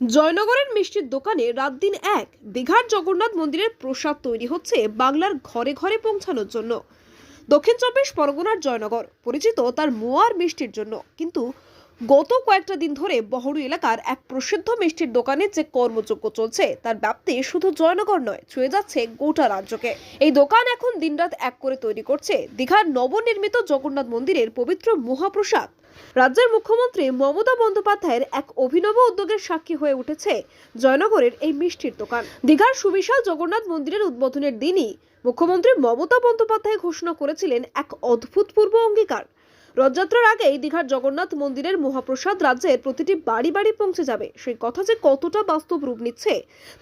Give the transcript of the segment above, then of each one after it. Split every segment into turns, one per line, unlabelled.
জয়নগরের মিষ্টির দোকানে রাত দিন এক দীঘার জগন্নাথ মন্দিরের প্রসাদ তৈরি হচ্ছে বাংলার ঘরে ঘরে পৌঁছানোর জন্য। দক্ষিণ চব্বিশ পরগনার জয়নগর পরিচিত তার মোয়ার মিষ্টির জন্য। কিন্তু গত কয়েকটা দিন ধরে বহরু এলাকার এক প্রসিদ্ধ মিষ্টির দোকানে যে কর্মযোগ্য চলছে, তার ব্যাপ্তি শুধু জয়নগর নয়, ছুঁয়ে যাচ্ছে গোটা রাজ্যকে। এই দোকান এখন দিনরাত এক করে তৈরি করছে। দীঘার নবনির্মিত জগন্নাথ মন্দিরের পবিত্র মহাপ্রসাদ। রাজ্যের মুখ্যমন্ত্রী মমতা বন্দ্যোপাধ্যায়ের এক অভিনব উদ্যোগের সাক্ষী হয়ে উঠেছে জয়নগরের এই মিষ্টির দোকান। দীঘার সুবিশাল জগন্নাথ মন্দিরের উদ্বোধনের দিনই মুখ্যমন্ত্রী মমতা বন্দ্যোপাধ্যায় ঘোষণা করেছিলেন এক অদ্ভুতপূর্ব অঙ্গীকার। রথযাত্রার আগেই দীঘার জগন্নাথ মন্দিরের মহাপ্রসাদ রাজ্যের প্রতিটি বাড়ি বাড়ি পৌঁছে যাবে। সেই কথা যে কতটা বাস্তব রূপ নিচ্ছে,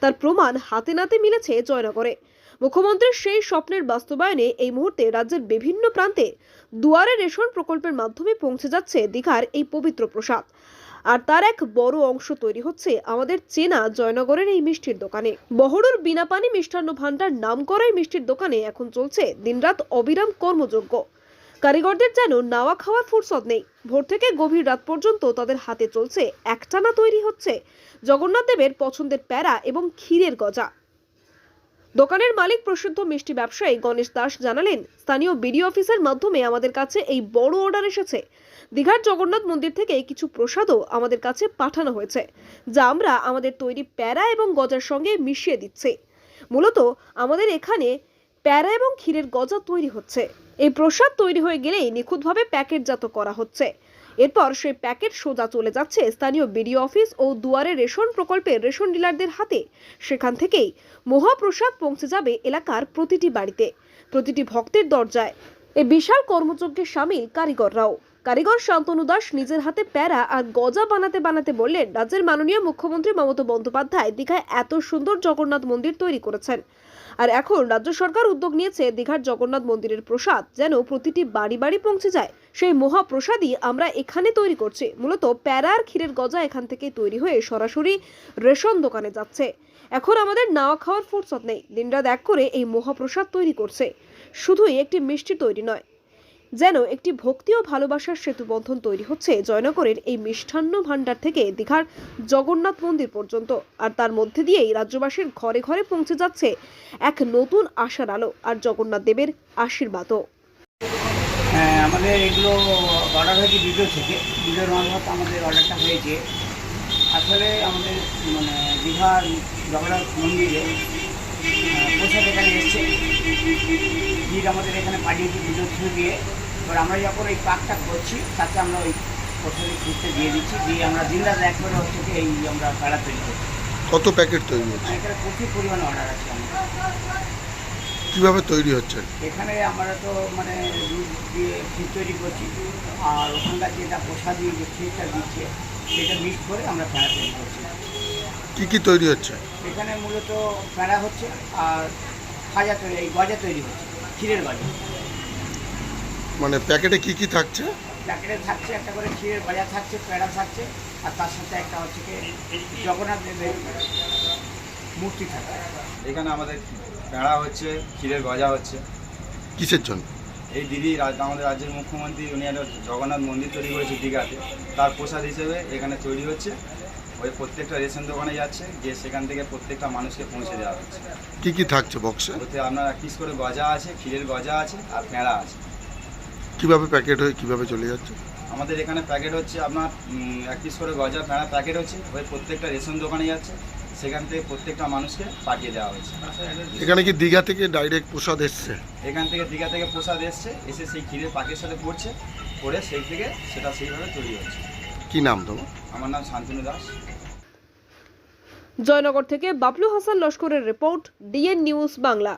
তার প্রমাণ হাতে নাতে মিলেছে জয়নগরে। মুখ্যমন্ত্রীর সেই স্বপ্নের বাস্তবায়নে এই মুহূর্তে রাজ্যের বিভিন্ন প্রান্তে দুয়ারে রেশন প্রকল্পের মাধ্যমে পৌঁছে যাচ্ছে দীঘার এই পবিত্র প্রসাদ। আর তার এক বড় অংশ তৈরি হচ্ছে আমাদের চেনা জয়নগরের এই মিষ্টির দোকানে। বহরুর বিনাপানি মিষ্টান্ন ভান্ডার নাম করা এই মিষ্টির দোকানে এখন চলছে দিনরাত অবিরাম কর্মযোগ্য কারিগরদের যেন নাওয়া খাওয়ার ফুরসত নেই। ভোর থেকে গভীর রাত পর্যন্ত তাদের হাতে চলছে একটানা তৈরি হচ্ছে জগন্নাথ দেবের পছন্দের প্যারা এবং ক্ষীরের গজা। দোকানের মালিক প্রসিদ্ধ মিষ্টি ব্যবসায়ী গণেশ দাস জানালেন, স্থানীয় বিডি অফিসের মাধ্যমে আমাদের কাছে এই বড় অর্ডার এসেছে। দীঘার জগন্নাথ মন্দির থেকে কিছু প্রসাদও আমাদের কাছে পাঠানো হয়েছে, যা আমরা আমাদের তৈরি প্যারা এবং গজার সঙ্গে মিশিয়ে দিচ্ছি। মূলত আমাদের এখানে প্যারা এবং ক্ষীরের গজা তৈরি হচ্ছে। এই প্রসাদ তৈরি হয়ে গেলেই নিখুঁতভাবে প্যাকেটজাত করা হচ্ছে। এরপর সেই প্যাকেট সোজা চলে যাচ্ছে স্থানীয় বিডিও অফিস ও দুয়ারে রেশন প্রকল্পের রেশন ডিলারদের হাতে। সেখান থেকেই মহাপ্রসাদ পৌঁছে যাবে এলাকার প্রতিটি বাড়িতে, প্রতিটি ভক্তের দরজায়। এই বিশাল কর্মযজ্ঞে সামিল কারিগররাও। কারিগর শান্তনু দাস নিজের হাতে প্যারা আর গজা বানাতে বানাতে বললেন, রাজ্যের মাননীয় মুখ্যমন্ত্রী মমতা বন্দ্যোপাধ্যায় দীঘায় এত সুন্দর জগন্নাথ মন্দির তৈরি করেছেন। আর এখন রাজ্য সরকার উদ্যোগ নিয়েছে দীঘার জগন্নাথ মন্দিরের প্রসাদ, যেন প্রতিটি বাড়ি বাড়ি পৌঁছে যায়। সেই মহাপ্রসাদই আমরা এখানে তৈরি করছি। মূলত প্যারার ক্ষীরের গজা এখান থেকে তৈরি হয়ে সরাসরি রেশন দোকানে যাচ্ছে। এখন আমাদের নাওয়া খাওয়ার ফুরসত নেই। দিনরাত এক করে এই মহাপ্রসাদ তৈরি করছে। শুধুই একটি মিষ্টি তৈরি নয় যেন একটি ভক্তি ও ভালোবাসার সেতুবন্ধন তৈরি হচ্ছে জয়নগরের এই মিষ্টান্ন ভাণ্ডার থেকে দীঘার জগন্নাথ মন্দির পর্যন্ত। আর তার মধ্যে দিয়েই রাজ্যবাসীর ঘরে ঘরে পৌঁছে যাচ্ছে এক নতুন আশার আলো আর জগন্নাথ দেবের আশীর্বাদও।
হ্যাঁ আমাদের এগুলো অর্ডার হয়েছে ভিডিও থেকে। ভিডিওর মারফত আমাদের অর্ডারটা হয়েছে। আসলে আমাদের মানে দীঘার জগন্নাথ মন্দিরে প্রসাদ এখানে এসছে। ভিড় আমাদের এখানে পাঠিয়েছি ভিডিও থ্রু দিয়ে এবার আমরা যখন এই পাকটা করছি তাতে আমরা ওই প্রসাদের খুঁজতে দিয়ে দিচ্ছি দিয়ে আমরা দিন রাত এক করে হচ্ছে কি এই আমরা কাড়া তৈরি করছি।
কত প্যাকেট তৈরি হচ্ছে?
এখানে প্রচুর পরিমাণে অর্ডার আছে আমাদের।
কীভাবে তৈরি হচ্ছে?
এখানে আমরা তো মানে দুধ দিয়ে ক্ষীর তৈরি করছি আর ওখানকার যেটা প্রসাদী যে ক্ষীরটা দিচ্ছে সেটা মিক্স করে আমরা প্যাড়া তৈরি করছি।
কী কী তৈরি হচ্ছে?
এখানে মূলত প্যাড়া হচ্ছে আর খাজা তৈরি এই গজা তৈরি হচ্ছে ক্ষীরের গজা।
মানে প্যাকেটে কি কি থাকছে?
প্যাকেটে থাকছে একটা করে ক্ষীরের গজা থাকছে প্যাড়া থাকছে আর তার সাথে একটা হচ্ছে কি জগন্নাথ দেবের মূর্তি থাকছে।
এখানে আমাদের প্যাঁড়া হচ্ছে ক্ষীরের গজা হচ্ছে।
কিসের জন্য?
এই দিদি রাজ- আমাদের রাজ্যের মুখ্যমন্ত্রী উনি একটা জগন্নাথ মন্দির তৈরি করেছে দীঘাতে। তার প্রসাদ হিসেবে এখানে তৈরি হচ্ছে। ওই প্রত্যেকটা রেশন দোকানে যাচ্ছে গিয়ে সেখান থেকে প্রত্যেকটা মানুষকে পৌঁছে দেওয়া হচ্ছে।
কি কি থাকছে বক্সে
ওতে আপনার এক পিস করে গজা আছে ক্ষীরের গজা আছে আর প্যাঁড়া আছে।
কীভাবে প্যাকেট হয়ে কীভাবে চলে যাচ্ছে?
আমাদের এখানে প্যাকেট হচ্ছে আপনার এক পিস করে গজা প্যাঁড়া প্যাকেট হচ্ছে ওই প্রত্যেকটা রেশন দোকানে যাচ্ছে সেখান থেকে প্রত্যেকটা মানুষকে পাঠিয়ে দেওয়া হয়েছে।
এখানে কি দীঘা থেকে ডাইরেক্ট প্রসাদ এসছে?
এখান থেকে দীঘা থেকে প্রসাদ এসছে এসে সেই ক্ষীরের পাকের সাথে পড়ছে পড়ে সেই থেকে সেটা সেইভাবে তৈরি হচ্ছে।
কি নাম তোমার?
আমার নাম শান্তনু দাস।
জয়নগর থেকে বাবলু হাসান লস্করের রিপোর্ট ডিএন নিউজ বাংলা।